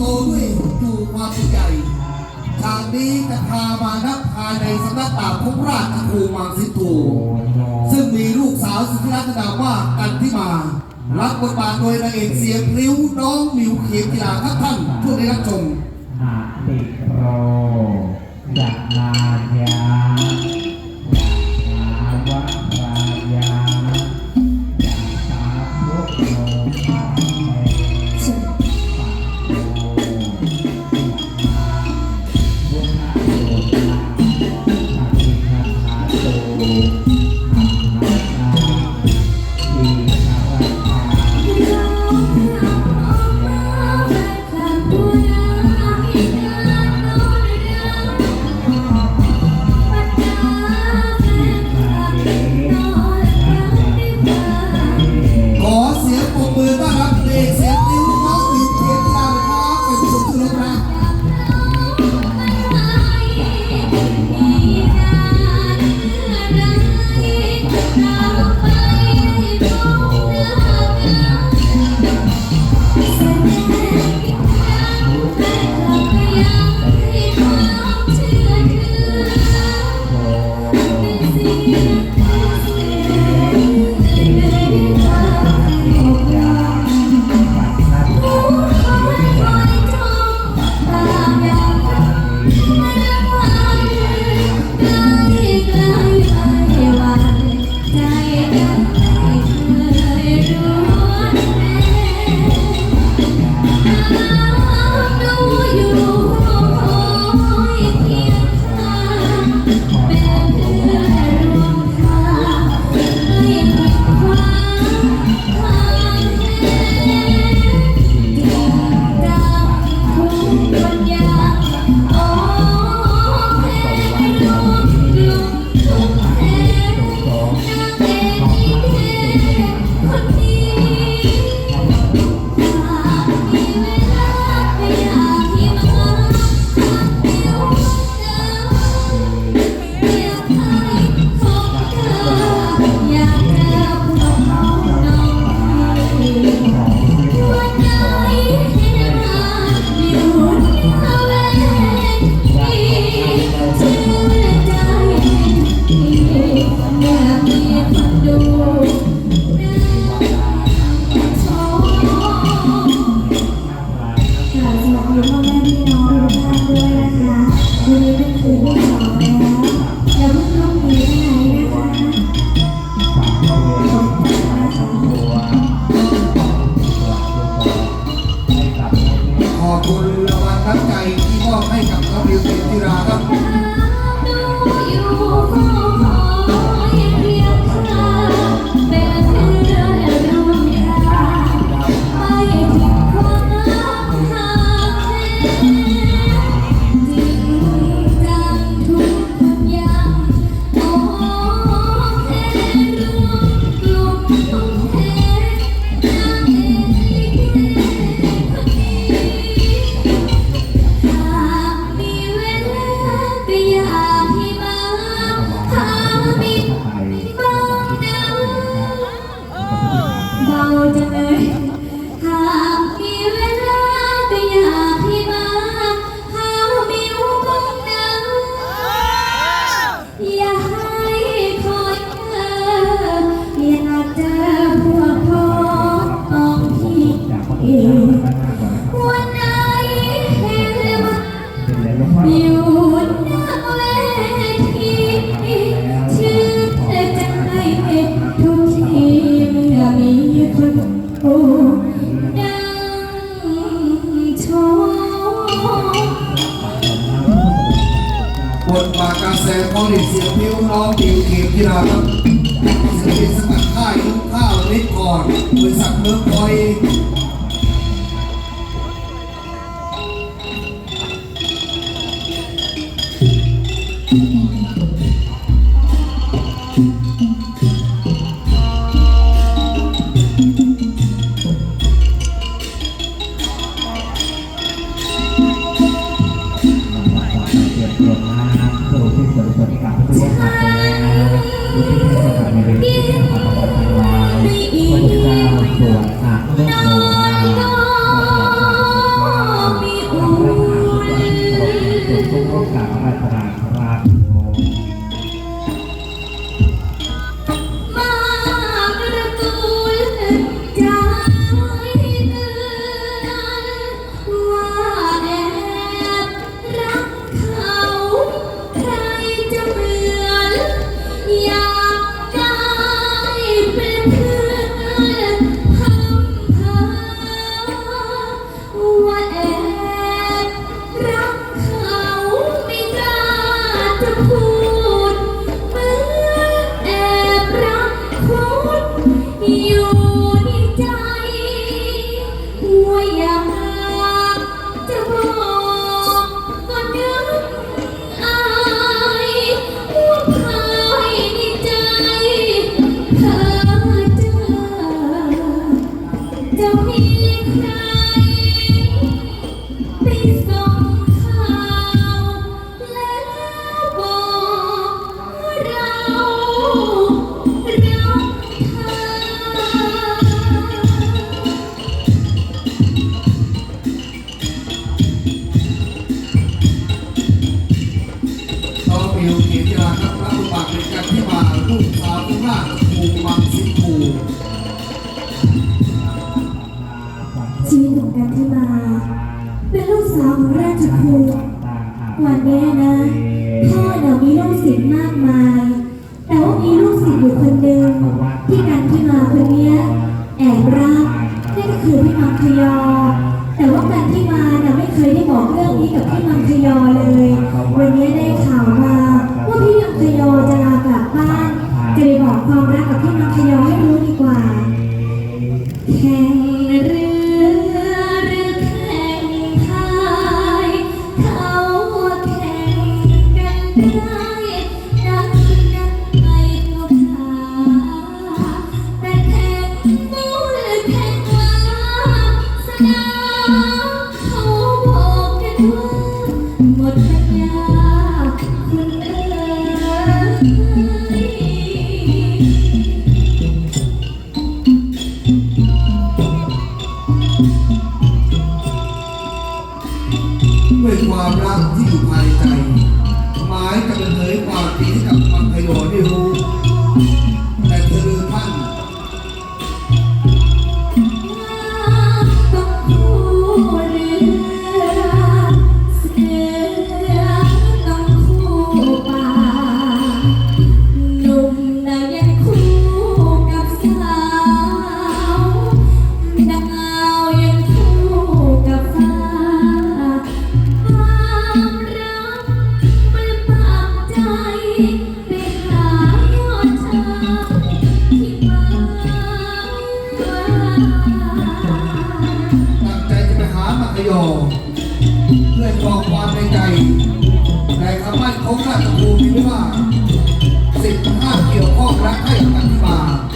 โตด้วยอยู่ความใหญ่ทางนี้จะพามานับภายในสำนักดาบของราชครูมังสิทูซึ่งมีลูกสาวสุดที่รักนามว่ากันที่มา รับบทบาทโดยนางเอกเสียงริ้วน้องมิวเขียนกีฬาครับท่านผู้ได้รับชมหาติโรจักนายา ข บทบาทการแสดงของเด็กเสียงพิ้วน้องมิวเขียมกีฬาครับศิลปินสกัดค่ายลูกข้าวนิดก่อนบริษัทเมืองคอย พัฒนา บัติเป็นการที่มาลูกสาวลูกหานภูมิมังสิภูชีวิตของกันที่มา เป็นลูกสาวของราชครูวันนี้นะพ่อเรามีลูกศิษย์มากมาย แต่ว่ามีลูกศิษย์อยู่คนหนึ่งที่การที่มาคนนี้แอบรักนั่นก็คือพี่มังคยอ แต่ว่าการที่มาน่ะไม่เคยได้บอกเรื่องนี้กับพี่มังคยอเลย